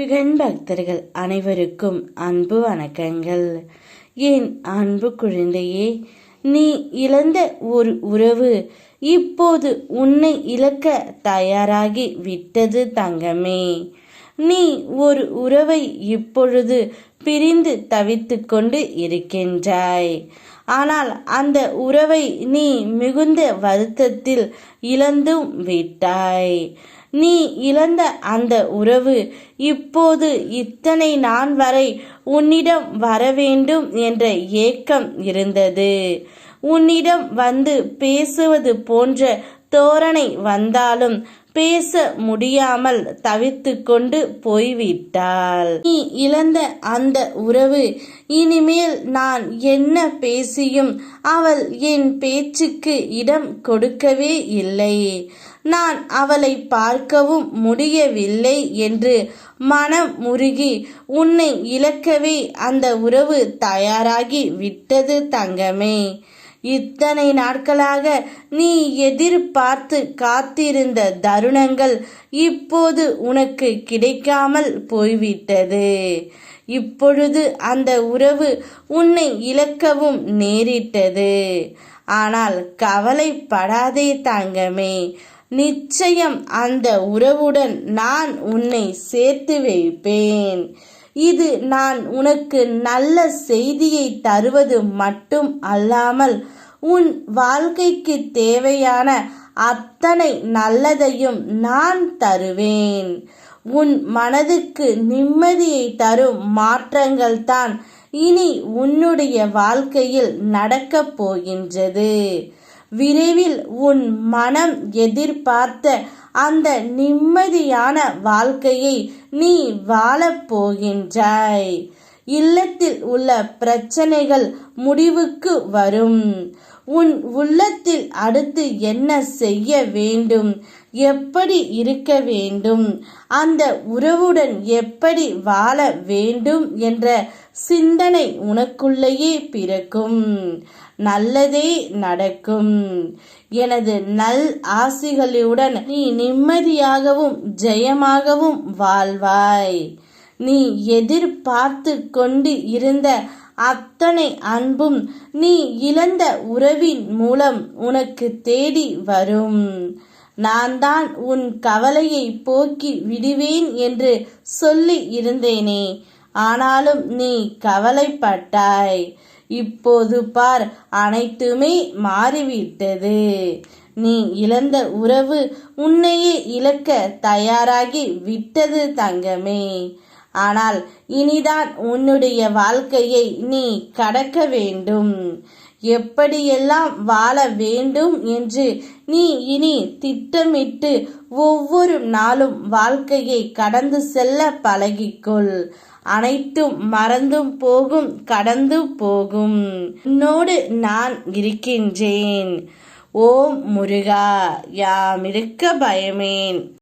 முருகன் பக்தர்கள் அனைவருக்கும் அன்பு வணக்கங்கள். என் அன்பு குழந்தையே நீ இழந்த ஒரு உறவு இப்போது உன்னை இழக்க தயாராகி விட்டது தங்கமே. நீ ஒரு உறவை இப்பொழுது பிரிந்து தவித்து கொண்டு இருக்கின்றாய். ஆனால் அந்த உறவை நீ மிகுந்த வருத்தத்தில் இழந்தும் விட்டாய். நீ இழந்த அந்த உறவு இப்போது இத்தனை நாள் வரை உன்னிடம் வரவேண்டும் என்ற ஏக்கம் இருந்தது. உன்னிடம் வந்து பேசுவது போன்ற தோரணை வந்தாலும் பேச முடியாமல் தவித்து கொண்டு போய்விட்டாள். நீ இழந்த அந்த உறவு இனிமேல் நான் என்ன பேசியும் அவள் என் பேச்சுக்கு இடம் கொடுக்கவே இல்லை. நான் அவளை பார்க்கவும் முடியவில்லை என்று மனம் முருகி உன்னை இழக்கவே அந்த உறவு தயாராகி விட்டது தங்கமே. இத்தனை நாட்களாக நீ எதிர்பார்த்து காத்திருந்த தருணங்கள் இப்போது உனக்கு கிடைக்காமல் போய்விட்டது. இப்பொழுது அந்த உறவு உன்னை இழக்கவும் நேரிட்டது. ஆனால் கவலைப்படாதே தங்கமே. நிச்சயம் அந்த உறவுடன் நான் உன்னை சேர்த்து வைப்பேன். இது நான் உனக்கு நல்ல செய்தியை தருவது மட்டும் அல்லாமல் உன் வாழ்க்கைக்கு தேவையான அத்தனை நல்லதையும் நான் தருவேன். உன் மனதுக்கு நிம்மதியை தரும் மாற்றங்கள் தான் இனி உன்னுடைய வாழ்க்கையில் நடக்கப் போகின்றது. விரைவில் உன் மனம் எதிர்பார்த்த அந்த நிம்மதியான வாழ்க்கையை நீ வாழப் போகின்றாய். இல்லத்தில் உள்ள பிரச்சனைகள் முடிவுக்கு வரும். உன் உள்ளத்தில் அடுத்து என்ன செய்ய வேண்டும்? எப்படி இருக்க வேண்டும்? அந்த உறவுடன் எப்படி வாழ வேண்டும் என்ற சிந்தனை உனக்குள்ளேயே பிறக்கும். நல்லதே நடக்கும். எனது நல் ஆசிகளுடன் நீ நிம்மதியாகவும் ஜெயமாகவும் வாழ்வாய். நீ எதிர்பார்த்து கொண்டு இருந்த அத்தனை அன்பும் நீ இழந்த உறவின் மூலம் உனக்கு தேடி வரும். நான் தான் உன் கவலையை போக்கி விடுவேன் என்று சொல்லி இருந்தேனே. ஆனாலும் நீ கவலைப்பட்டாய். இப்போது பார் அனைத்துமே மாறிவிட்டது. நீ இழந்த உறவு உன்னையே இழக்க தயாராகி விட்டது தங்கமே. ஆனால் இனிதான் உன்னுடைய வாழ்க்கையை நீ கடக்க வேண்டும். எப்படியெல்லாம் வாழ வேண்டும் என்று நீ இனி திட்டமிட்டு ஒவ்வொரு நாளும் வாழ்க்கையை கடந்து செல்ல பழகிக்கொள். அனைத்தும் மறந்தும் போகும் கடந்து போகும். உன்னோடு நான் இருக்கின்றேன். ஓம் முருகா யாமிருக்க பயமேன்.